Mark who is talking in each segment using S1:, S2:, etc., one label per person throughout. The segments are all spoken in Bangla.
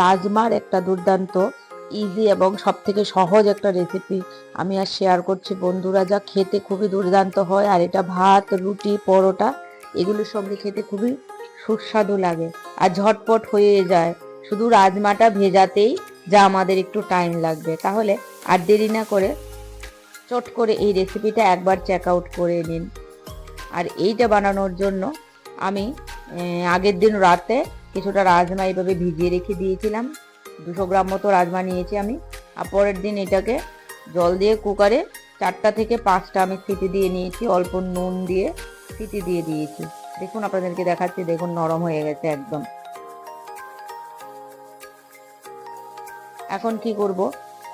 S1: রাজমার একটা দুর্দান্ত ইজি এবং সব থেকে সহজ একটা রেসিপি আমি আর শেয়ার করছি। বন্ধুরা, যা খেতে খুবই দুর্দান্ত হয়, আর এটা ভাত, রুটি, পরোটা এগুলোর সঙ্গে খেতে খুবই সুস্বাদু লাগে আর ঝটপট হয়ে যায়। শুধু রাজমাটা ভেজাতেই যা আমাদের একটু টাইম লাগবে। তাহলে আর দেরি না করে চট করে এই রেসিপিটা একবার চেক আউট করে নিন। আর এইটা বানানোর জন্য আমি আগের দিন রাতে কিছুটা রাজমা এইভাবে ভিজিয়ে রেখে দিয়েছিলাম। দুশো গ্রাম মতো রাজমা নিয়েছি আমি। আর পরের দিন এটাকে জল দিয়ে কুকারে চারটা থেকে পাঁচটা আমি সিটি দিয়ে নিয়েছি, অল্প নুন দিয়ে সিটি দিয়ে দিয়েছি। দেখুন, আপনাদেরকে দেখাচ্ছি, দেখুন, নরম হয়ে গেছে একদম। এখন কি করব?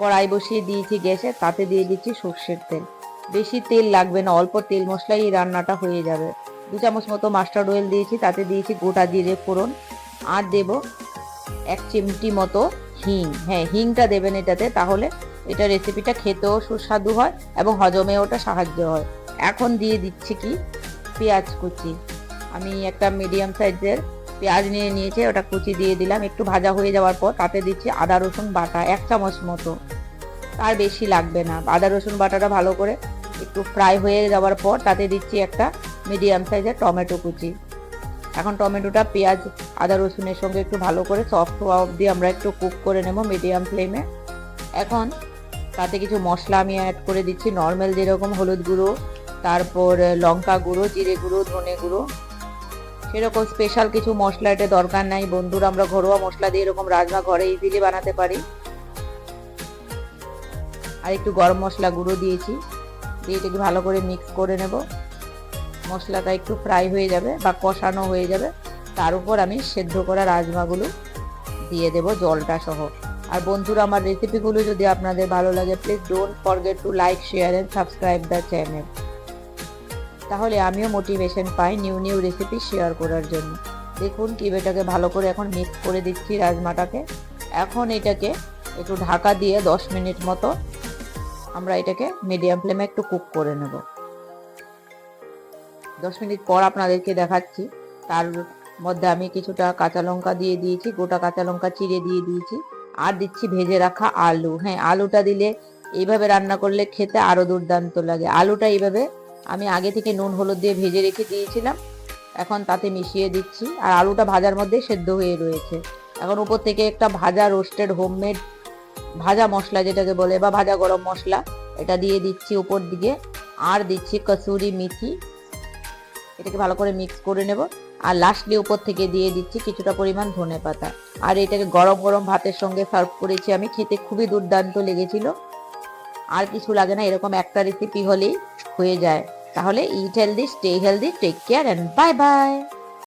S1: কড়াই বসিয়ে দিয়েছি গ্যাসে, তাতে দিয়ে দিচ্ছি সর্ষের তেল। বেশি তেল লাগবে না, অল্প তেল মশলাই রান্নাটা হয়ে যাবে। দু চামচ মতো মাস্টার্ড অয়েল দিয়েছি, তাতে দিয়েছি গোটা জিরে ফোড়ন। আর দেব এক চিমটি মতো হিং। হ্যাঁ হিংটা দেবেন এটাতে, তাহলে এটা রেসিপিটা খেতেও সুস্বাদু হয় এবং হজমে ওটা সাহায্য হয়। এখন দিয়ে দিচ্ছি কি? পেঁয়াজ কুচি। আমি একটা মিডিয়াম সাইজের পেঁয়াজ নিয়ে নিয়েছি, ওটা কুচি দিয়ে দিলাম। একটু ভাজা হয়ে যাওয়ার পর তাতে দিচ্ছি আদা, রসুন বাটা, এক চামচ মতো। তার বেশি লাগবে না। আদা, রসুন বাটাটা ভালো করে একটু ফ্রাই হয়ে যাওয়ার পর তাতে দিচ্ছি একটা মিডিয়াম সাইজের টমেটো কুচি। এখন টমেটোটা, পেঁয়াজ, আদা রসুনের সঙ্গে একটু ভালো করে সফট হওয়া অবধি আমরা একটু কুক করে নেব মিডিয়াম ফ্লেমে এখন তাতে কিছু মশলা আমি অ্যাড করে দিচ্ছি নর্মাল যেরকম হলুদ গুঁড়ো, তারপর লঙ্কা গুঁড়ো, জিরে গুঁড়ো, ধনে গুঁড়ো। সেরকম স্পেশাল কিছু মশলা এটা দরকার নাই বন্ধুরা, আমরা ঘরোয়া মশলা দিয়ে এরকম রাজমা ঘরে ইজিলি বানাতে পারি। আর একটু গরম মশলা গুঁড়ো দিয়েছি, দিয়ে এটাকে ভালো করে মিক্স করে নেব। মশলাটা একটু ফ্রাই হয়ে যাবে বা কষানো হয়ে যাবে, তার উপর আমি সেদ্ধ করা রাজমাগুলো দিয়ে দেব জলটা সহ। আর বন্ধুরা, আমার রেসিপিগুলো যদি আপনাদের ভালো লাগে please don't forget to like share and subscribe the channel তাহলে আমিও মোটিভেশন পাই নিউ নিউ রেসিপি শেয়ার করার জন্য। দেখুন কিবেটাকে ভালো করে এখন মিক্স করে দিচ্ছি রাজমাটাকে। এখন এটাকে একটু ঢাকা দিয়ে দশ মিনিট মতো আমরা এটাকে মিডিয়াম ফ্লেমে একটু কুক করে নেব। দশ মিনিট পর আপনাদেরকে দেখাচ্ছি। তার মধ্যে আমি কিছুটা কাঁচা লঙ্কা দিয়ে দিয়েছি, গোটা কাঁচা লঙ্কা চিড়ে দিয়ে দিয়েছি। আর দিচ্ছি ভেজে রাখা আলু। হ্যাঁ আলুটা দিলে এইভাবে রান্না করলে খেতে আরও দুর্দান্ত লাগে। আলুটা এইভাবে আমি আগে থেকে নুন, হলুদ দিয়ে ভেজে রেখে দিয়েছিলাম। এখন তাতে মিশিয়ে দিচ্ছি। আর আলুটা ভাজার মধ্যে সেদ্ধ হয়ে রয়েছে। এখন উপর থেকে একটা ভাজা রোস্টেড হোমমেড ভাজা মশলা যেটাকে বলে, বা ভাজা গরম মশলা, এটা দিয়ে দিচ্ছি উপর দিকে। আর দিচ্ছি কসুরি মেথি। এটাকে ভালো করে মিক্স করে নেব। আর লাস্টলি উপর থেকে দিয়ে দিচ্ছি কিছুটা পরিমাণ ধনে পাতা। আর এটাকে গরম গরম ভাতের সঙ্গে সার্ভ করেছি আমি। খেতে খুবই দুর্দান্ত লেগেছিল। আর কিছু লাগে না, এরকম একটা রেসিপি হলেই হয়ে যায়। তাহলে eat healthy stay healthy take care and bye bye